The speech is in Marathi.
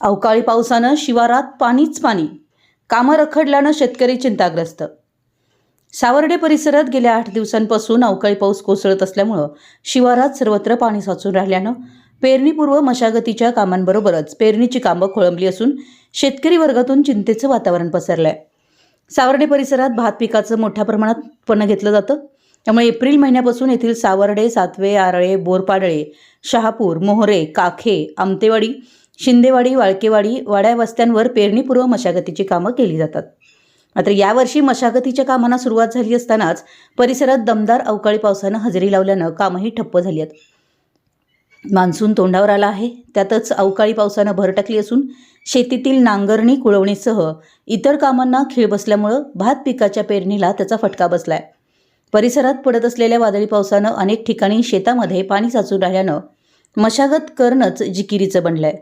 अवकाळी पावसानं शिवारात पाणीच पाणी. कामं रखडल्यानं शेतकरी चिंताग्रस्त. सावर्डे परिसरात गेल्या आठ दिवसांपासून अवकाळी पाऊस कोसळत असल्यामुळं शिवारात सर्वत्र पाणी साचून राहिल्यानं पेरणीपूर्व मशागतीच्या कामांबरोबरच पेरणीची कामं खोळंबली असून शेतकरी वर्गातून चिंतेचं वातावरण पसरलंय. सावर्डे परिसरात भात पिकाचं मोठ्या प्रमाणात उत्पन्न घेतलं जातं. त्यामुळे एप्रिल महिन्यापासून येथील सावर्डे सातवे आरळे बोरपाडळे शहापूर मोहरे काखे आमतेवाडी शिंदेवाडी वाळकेवाडी वाड्या वस्त्यांवर पेरणीपूर्व मशागतीची कामं केली जातात. मात्र यावर्षी मशागतीच्या कामांना सुरुवात झाली असतानाच परिसरात दमदार अवकाळी पावसानं हजेरी लावल्यानं कामंही ठप्प झाली आहेत. मान्सून तोंडावर आला आहे. त्यातच अवकाळी पावसानं भर टाकली असून शेतीतील नांगरणी कुळवणीसह इतर कामांना खीळ बसल्यामुळं भात पिकाच्या पेरणीला त्याचा फटका बसलाय. परिसरात पडत असलेल्या वादळी पावसानं अनेक ठिकाणी शेतामध्ये पाणी साचून राहिल्यानं मशागत करणंच जिकिरीचं बनलंय.